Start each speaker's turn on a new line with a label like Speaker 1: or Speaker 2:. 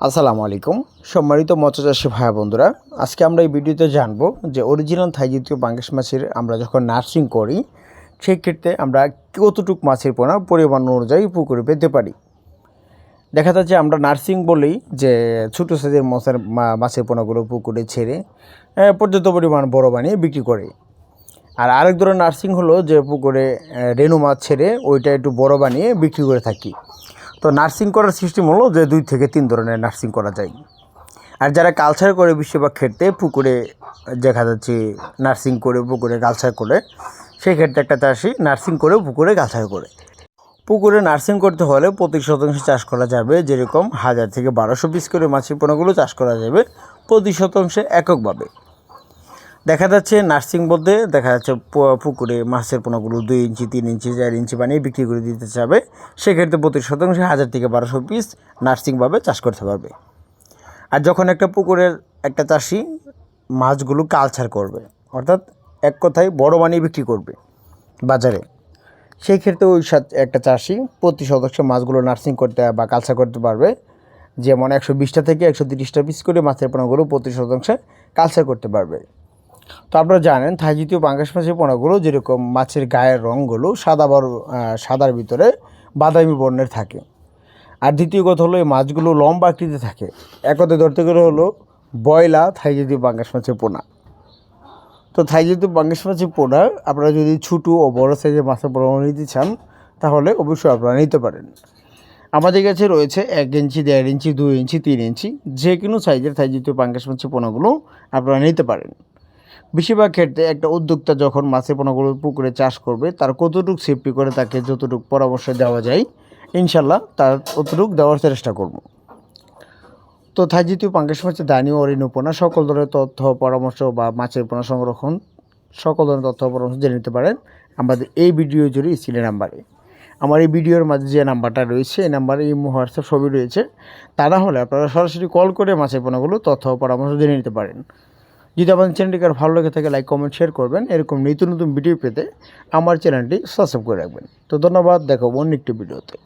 Speaker 1: আসসালামু আলাইকুম। সম্মানিত মৎস্য চাষী ভাই বন্ধুরা, আজকে আমরা এই ভিডিওতে জানব যে অরিজিনাল থাই জাতীয় বাংলাদেশ মাছের আমরা যখন নার্সিং করি, সেক্ষেত্রে আমরা কতটুকু মাছের পোনা পরিমাণ অনুযায়ী পুকুরে পেতে পারি। দেখা যাচ্ছে আমরা নার্সিং বলেই যে ছোটো সাইজের মাছের মা- মাছের পোনাগুলো পুকুরে ছেড়ে পর্যাপ্ত পরিমাণ বড় বানিয়ে বিক্রি করে। আর আরেক ধরনের নার্সিং হলো যে পুকুরে রেনু মাছ ছেড়ে ওইটা একটু বড় বানিয়ে বিক্রি করে থাকি। তো নার্সিং করার সিস্টেম হলো যে দুই থেকে তিন ধরনের নার্সিং করা যায়। আর যারা কালচার করে বেশিরভাগ ক্ষেত্রে পুকুরে দেখা যাচ্ছে নার্সিং করে, পুকুরে কালচার করে সেই ক্ষেত্রে একটা চাষি নার্সিং করে, পুকুরে কালচার করে। পুকুরে নার্সিং করতে হলে প্রতি শতাংশ চাষ করা যাবে যেরকম হাজার থেকে বারোশো পিস করে মাছের পোনাগুলো চাষ করা যাবে প্রতি শতাংশে এককভাবে। দেখা যাচ্ছে নার্সিং বলতে দেখা যাচ্ছে পুকুরে মাছের পোনাগুলো দুই ইঞ্চি, তিন ইঞ্চি, চার ইঞ্চি বানিয়ে বিক্রি করে দিতে চাবে। সেক্ষেত্রে প্রতি শতাংশে হাজার থেকে বারোশো পিস নার্সিংভাবে চাষ করতে পারবে। আর যখন একটা পুকুরের একটা চাষি মাছগুলো কালচার করবে, অর্থাৎ এক কথায় বড় বানিয়ে বিক্রি করবে বাজারে সেই ক্ষেত্রে ওই একটা চাষি প্রতি শতাংশ মাছগুলো নার্সিং করতে বা কালচার করতে পারবে। যেমন একশো বিশটা থেকে একশো তিরিশটা পিস করে মাছের পোনাগুলো প্রতি শতাংশে কালচার করতে পারবে। তো আপনারা জানেন, থাই জাতীয় পাঙ্গাস মাছের পোনাগুলো যেরকম মাছের গায়ের রঙগুলো সাদা বড় সাদার ভিতরে বাদামি বর্ণের থাকে। আর দ্বিতীয় কথা হলো, এই মাছগুলো লম্বা আকৃতি থাকে। একতে ধরতে গেলে হলো বয়লা থাই জাতীয় পাঙ্গাস মাছের পোনা। তো থাই জাতীয় পাঙ্গাস মাছের পোনা আপনারা যদি ছোটো ও বড় সাইজের মাছের পোনা নিতে চান, তাহলে অবশ্যই আপনারা নিতে পারেন। আমাদের কাছে রয়েছে এক ইঞ্চি, দেড় ইঞ্চি, দুই ইঞ্চি, তিন ইঞ্চি, যে কোনো সাইজের থাই জাতীয় পাঙ্গাস মাছের পোনাগুলো আপনারা নিতে পারেন। বেশিরভাগ ক্ষেত্রে একটা উদ্যোক্তা যখন মাছের পোনাগুলো পুকুরে চাষ করবে, তার কতটুকু সেফটি করে তাকে যতটুকু পরামর্শ দেওয়া যায়, ইনশাল্লাহ তার ততটুকু দেওয়ার চেষ্টা করব। তো থাই জাতীয় পাঙ্গাস মাছের দানি ও ঋণপোনা সকল ধরনের তথ্য, পরামর্শ বা মাছের পোনা সংরক্ষণ, সকল ধরনের তথ্য পরামর্শ জেনে নিতে পারেন আমাদের এই ভিডিও জুড়ে স্ক্রিনের নাম্বারে। আমার এই ভিডিওর মাঝে যে নাম্বারটা রয়েছে, এই নাম্বারে এই হোয়াটসঅ্যাপ ছবি রয়েছে। তা না হলে আপনারা সরাসরি কল করে মাছের পোনাগুলো তথ্য পরামর্শ জেনে নিতে পারেন। যদি আমাদের চ্যানেলটিকে আর ভালো লেগে থাকে লাইক কমেন্ট শেয়ার করবেন। এরকম নিত্য নতুন ভিডিও পেতে আমার চ্যানেলটি সাবস্ক্রাইব করে রাখবেন। তো ধন্যবাদ দেখো অন্য একটি ভিডিওতে